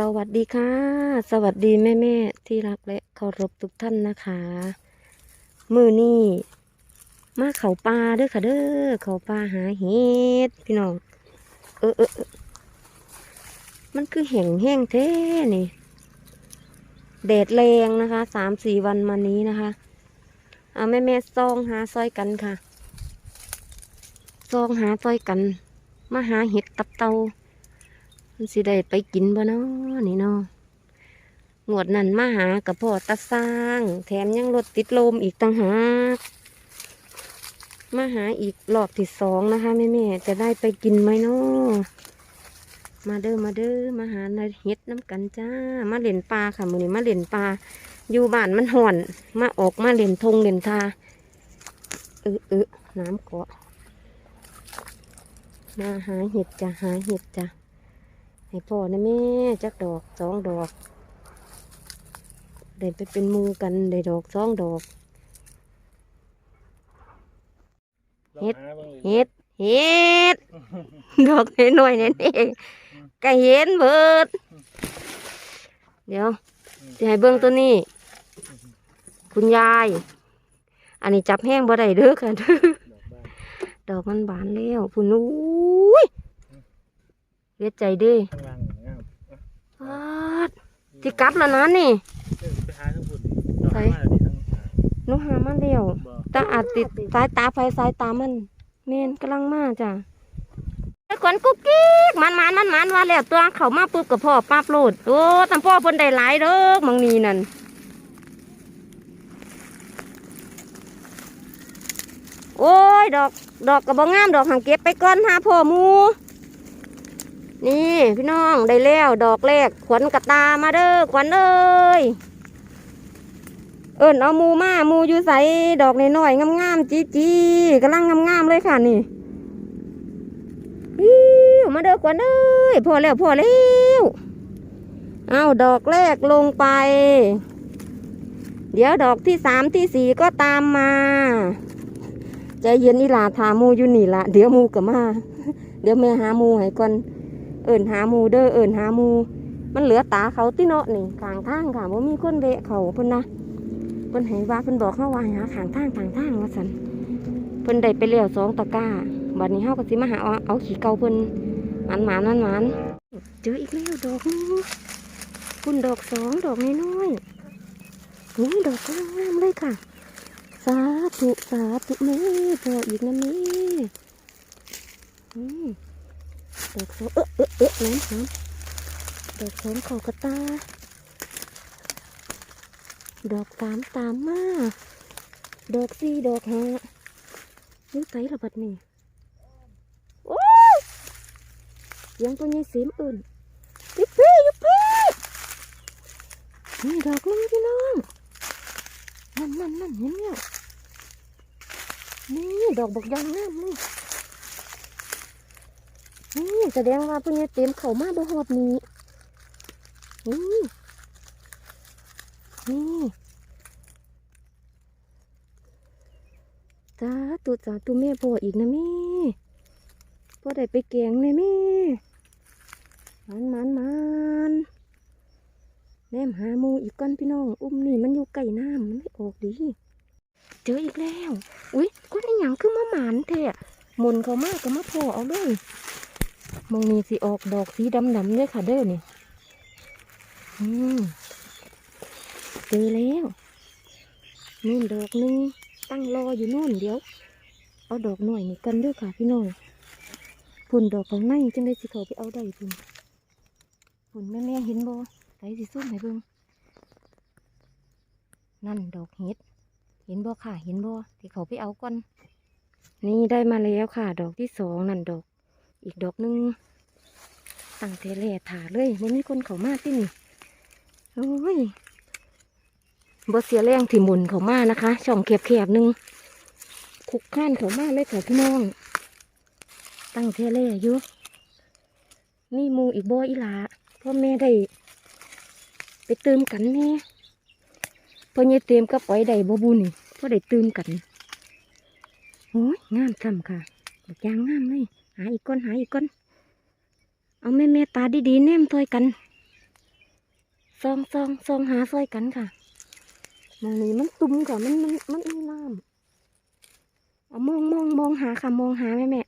สวัสดีค่ะ สวัสดีแม่แม่ที่รักและเคารพทุกท่านนะคะ มือนี่มาเขาปลาเด้อค่ะเด้อเขาปลาหาเห็ดพี่น้องเออเออเออมันคือแห้งแห้งแท้นี่แดดแรงนะคะสามสี่วันมานี้นะคะเอาแม่แม่ซองหาซอยกันค่ะซองหาซอยกัน มาหาเห็ดตับเตา มันสิได้ไปกินบ่เนาะนี่เนาะงวดนั้นมาหากับพ่อตาสร้าง แถมยังรถติดลมอีกต่างหากมาหาอีกรอบที่สองนะคะแม่แม่จะได้ไปกินไหมเนาะมาเด้อมาเด้อมาหาในเฮ็ดน้ำกันจ้า มาเล่นปลาค่ะมือนี้มาเล่นปลาอยู่บ้านมันห่อน มาออกมาเล่นทงเล่นทาเออเออน้ำเกาะมาหาเห็ดจ้ะหาเห็ดจ้ะ ให้พ่อนะแม่จักดอกสองดอกได้ไปเป็นหมูกันได้ดอกสองดอกเฮ็ดเฮ็ดเฮ็ดดอกน้อยๆนั่นเองก็เห็นเบิด เดี๋ยวจะให้เบิ่งตัวนี้ คุณยาย อันนี้จับแห้งบ่ได้เด้อค่ะดอกมันบานแล้วพุ่นอุ้ย เลียใจเด้ข้างล่างงามปาดที่กลับแล้วนะนี่ ไปหาทั้งฝุ่นดอกไม้ดีทั้งหนูหามาเดียวบ่ตาอาจติดสายตาไฟสายตามันเมนกำลังมาจ้ะไอ้ขนกุ๊กกิ๊กมันมันมันมันว่าแล้วตัวเขามาปุ๊บกับพ่อปั๊บโลดโอ้ตำพ่อเพิ่นได้หลายเด้อมังนีนั่นโอ้ยดอก ดอกกระบองงามดอกหังเก็บไปก่อนหาพ่อหมู นี่พี่น้องได้แล้วดอกแรกขวัญกระตามาเด้อขวัญเอ้ยเอิญเอาหมูมาหมูอยู่ใสดอกน้อยๆงามๆจีจีๆกำลังงามๆเลยค่ะนี่อิ้วมาเด้อขวัญเอ้ยพอแล้วพอแล้วเอาดอกแรกลงไป เดี๋ยวดอกที่สามที่สี่ก็ตามมาใจเย็นนี่ล่ะถาหมูอยู่นี่ละเดี๋ยวหมูก็มา เดี๋ยวแม่หามูให้ก่อน เอิญหาหมูเด้อเอิญหาหมู มันเหลือตาเขาติเนาะนี่ข้างทางค่ะว่ามีคนเวะเขาเพิ่นนะเพิ่นให้ว่าเพิ่นบอกเขาว่าหาข้างทางข้างทางว่าสันเพิ่นได้ไปแล้วสองตะก้าบัดนี้เฮาก็สิมาหาเอาเอาขี้เก่าเพิ่นหมันหมันมันหมันเจออีกแล้วดอกนึ่คุณดอกสองดอกน้อยๆนี่ดอกกำลังามเลยค่ะสาธุสาธุแม่พออีกนะแม่อืม ดอกสองเอ๊ะเอ๊ะเอ๊ะน้ำหอมดอกสองเขอกระตา ดอกสามตามมา ดอกสี่ดอกห้านิ้วไตระบัดนี่โอ้ยยังตัวใหญ่เสียมอื่นยุบพี่ยุบพี่นี่ดอกนึงพี่น้องนั่นนั่นนั่นเห็นเนี่ยนี่ดอกบักยางงามนี่นี่ แสดงว่าเพิ่นจะเตรียมเขามาบ่ฮอดนี้นี่นี่จ้าตุจ้าตุแม่พ่ออีกนะแม่พ่อได้ไปแกงเลยแม่มันมันมันแนมหามูอีกก้อนพี่น้อง อุ้มนี่มันอยู่ใกล้น้ำมันไม่ออกดี เจออีกแล้ว อุ๊ยก้อนอีหยังคือมาหมานแท้หมุนเขามากก็มาพ่อเอาเลย มองนี้สิออกดอกสีดำดำเนี่ยค่ะเด้อนี่อืมเจอแล้วนู่นดอกนึงตั้งรออยู่นู่นเดี๋ยว เอาดอกหน่อยนี่กันด้อค่ะพี่น้องฝุ่นดอกของในจังได้สิเขาไปเอาได้ฝุ่นฝุ่นแม่แม่เห็นบ่ใส่สิซุ่มให้เบิ่งนั่นดอกเห็ดเห็นบ่ค่ะ เห็นบ่ที่เขาไปเอาก่อนนี่ได้มาแล้วค่ะ ดอกที่สองนั่นดอก อีกดอกหนึงตั้งเทเลถาเลยไมันมีคนเขามาที่นี่โอ้ยบ่เสียแรงที่หมุนเขามานะคะ ช่องแคบๆหนึงคุกข้านเขามาเลยค่ะพี่น้อง ตั้งเทเลอยู่มีหมูอีกบ่อีหลาพ่อแม่ได้ ไปเติมกันแน่พ่อเนี่ยเต็มกับปล่อยได้บ่บุนี่พ่อได้เติมกันโอ้ยงามซ้ำค่ะดอกยางงามเลย หาอีกก้นหาอีกก้นเอาแม่แม่ตาดีๆแนมถอยกันซองซองซองหาซอยกันค่ะมองนี้มันตุ้มค่ะมันมันมันมีน้ำเอามองมองมองหาค่ะมองหาแม่แม่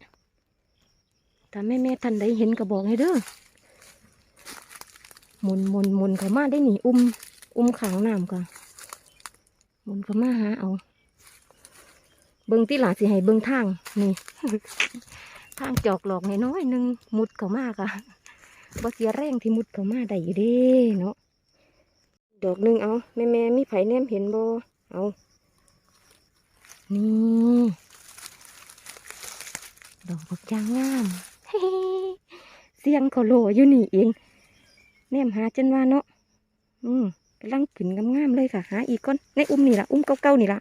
ถ้าแม่แม่ทันใดเห็นก็บอกให้เด้อหมุนหมุนหมุนเขามาได้หนีอุ้มอุ้มขังน้ำก่อนหมุนเขามาหาเอา เบิ้งที่หลาสิให้เบิ้งทางนี่ ทางจอกหลอกน้อยหนึงมุดเขามากอะบ่เสียแรงที่มุดเขามาได้อยู่เด้เนาะดอกหนึ่งเอาแม่แม่มีไผ่แนมเห็นบ่เอานี่ดอกบักจางงามเสียงเขาโลอยู่นี่เองแนมหาจนว่าเนาะอืมกำลังขึ้นงามๆเลยค่ะหาอีกก้อนในอุ้มนี่ละอุ้มเก่าๆนี่ละ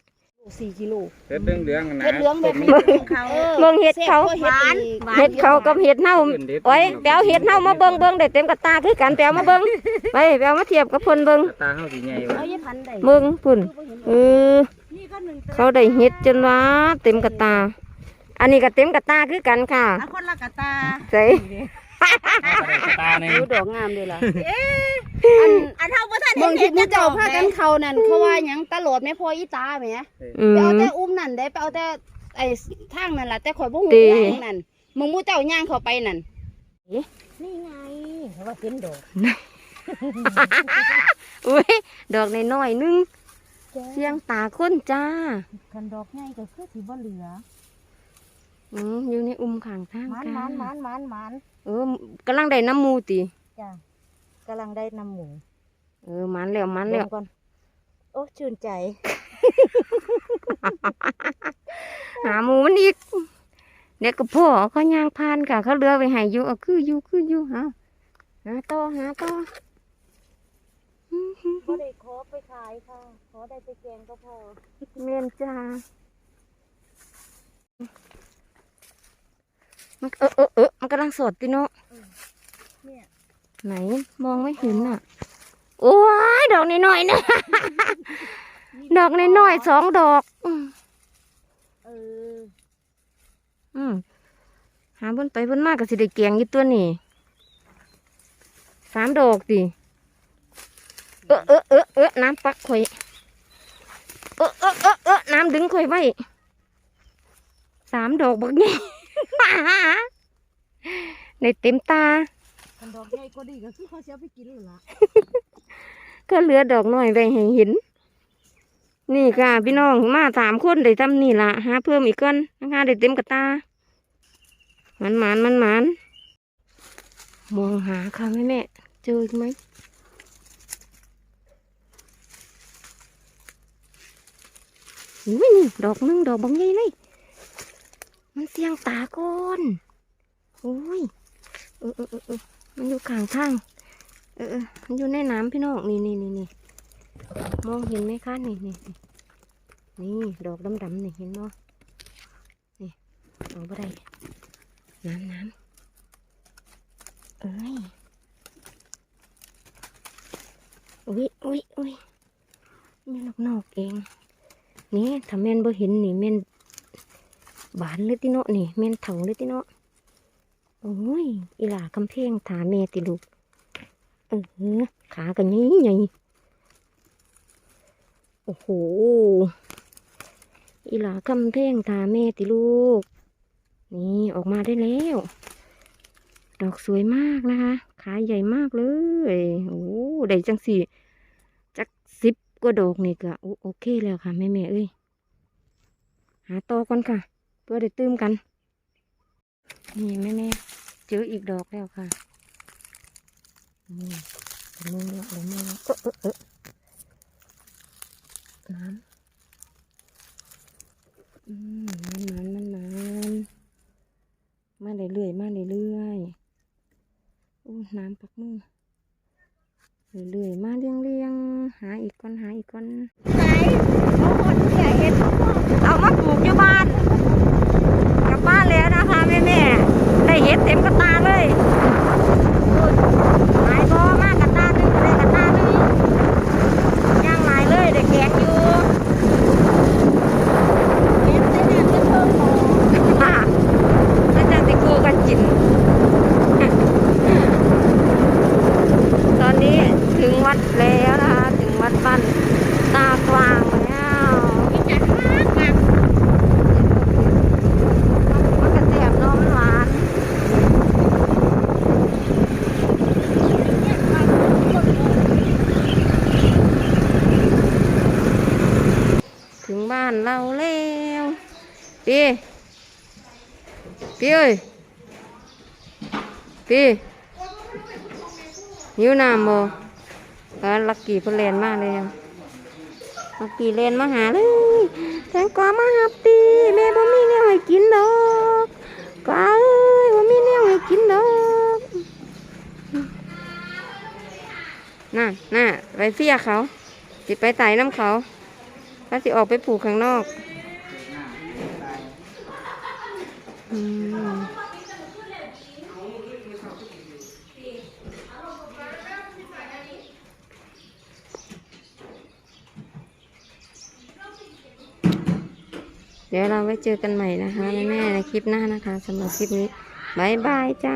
สี่กิโลเฮ็ดเรื่องเหลืองๆนะเฮ็ดเหลืองแบบนี้ต้มเขาเบิ่งเห็ดเขาหวานเห็ดเขากับเห็ดเน่าขึ้นเด็ดโอ้ยแปลวเห็ดเน่ามาเบิ่งเบิ่งได้เต็มกระตาคือกันแปลวมาเบิ่งไปแปลวมาเทียบกับเพิ่นเบิ่งตาเฮาสิใหญ่ว่ะเอายี่พันได้เบิ่งพุ่นเออนี่ก็หนึ่งเขาได้เห็ดจนว่าเต็มกระตา อันนี้ก็เต็มกระตาคือกันค่ะเอาคนละกะตาใส่ ตาหนึงดูดอกงามเลยล่ะอันอันเท่าบ่ทันเบิ่งที่มูเจ้าพากันเขานั่นเขาว่าหยังตลอดแม่พ่ออีตาแหมอืไปเอามแต่อุ้มนั่นได้ไปเอาแต่ไอ้ทางนั่นล่ะแต่ข่อยบ่ฮู้ติว่าหยังนั่นมึงมูเจ้าย่างเข้าไปนั่นนี่ไงว่าเป็นดอกอุ้ยดอกน้อยๆนึงเสียงตาคนจ้าคันดอกใหญ่ก็คือสิบ่เหลือ อืมอยู่ในอุ้มข้างทางมันค่ะมันมันมันมันเออกำลังได้น้ำมูติจ้ะกำลังได้นำหมู เออมันแล้วมันแล้วเบิ่งก่อนโอ้ชื่นใจ หาหมูมันอีกเด็กกับพ่อเขาย่างพานค่ะ เขาเรือไปใหายอยู่เอาคืออยู่คืออยู่หาหาต่อหาต่ออื้อหือก็ได้ขอไปขายค่ะ ขอได้ไปแกงก็พอเมนจ้า มันเออเออเออมันกำลังสดติเนาะเนี่ยไหนมองไม่เห็นอะ โอ้ยดอกน้อยๆนะดอกน้อยๆสองดอกอืมเอออืมหาเบนไปเบนมากก็สิได้แกงอยู่ตัวนี่สามดอกดิเออเออเออเออน้ำปักข่อยเออเออเออเออน้ำดึงข่อยไว้สามดอกบักนี่ ในเต็มตาคันดอกใหญ่ก็ดีก็คือเขาเสียไปกินหรือละก็เหลือดอกน้อยไว้ให้เห็น นี่ค่ะพี่น้องมาสามคนได้ทำนี่ละหาเพิ่มอีกก่อนนะคะได้เต็มกระตามันหมานมันหมานมองหาค่ะแม่แม่เจออีกไหมอุ้ยนี่ดอกหนึงดอกบางใหญ่เลย มันเสียงตาก่อนโอ้ยเออเออเออมันอยู่ข้างทางเออเออมันอยู่ในน้ำพี่น้องนี่นี่นี่นี่มองเห็นไหมคะนี่นี่นี่นี่ดอกดำๆนี่เห็นบ่นี่เอาไปได้น้ำน้ำเอ้ยอุ้ยอุ้ยอุ้ยแม่นกนอกเอง นี่ถ้าแม่นบ่เห็นนี่แม่น บานเลยติเนาะนี่แม่นเถาเลยติเนาะโอ้ยอีหล่ากำแพงถาแม่ติลูกเออขากันนี้ไงโอ้โหอีหลากำแพงตาแม่ติลูก นี่ออกมาได้แล้ว ดอกสวยมากนะคะ ขาใหญ่มากเลยโอ้ได้จังสี่จักสิบกว่าดอกนี่ก็โอเคแล้วค่ะแม่แม่เอ้ยหาต่อก่อนค่ะ เพื่อได้ตื้มกัน นี่แม่แม่เจออีกดอกแล้วค่ะนี่เดี๋ยวมือเดี๋ยวมือเออเออเออน้ำอืมมันมันมันมันมาเรื่อยๆมาเรื่อยๆอู้น้ำปักมือเรื่อยๆมาเรียงๆหาอีกก้อนหาอีกก้อนไหนเอาหมดเนี่ยเห็นเอามาปลูกอยู่บ้าน แล้วนะคะแม่แม่ได้เห็ดเต็มกระตาเลยหายพอมากกระตาหนึ่งก็ได้กระตาหนึ่งย่างหลายเลยได้แกงอยู่ เห็นแต่เนี่ยจะเพิ่มหมอ ค่ะแล้วจะติกูกันกิน ตอนนี้ถึงวัดแล้ ปีปีเอ้ยปีหิวน้ำบ่ก็ลักกี้เพิ่นเล่นมากเลยลักกี้เล่นมาหาเลยแตงกวามาหาปีแม่บ่มีแนวให้กินดอกกวาเอ้ยบ่มีแนวให้กินดอกน่ะน่ะไปเสียเขาสิไปไต่น้ำเขาถ้าสิออกไปปลูกข้างนอก เดี๋ยวเราไว้เจอกันใหม่นะคะแม่ๆในคลิปหน้านะคะสำหรับคลิปนี้บายบายจ้า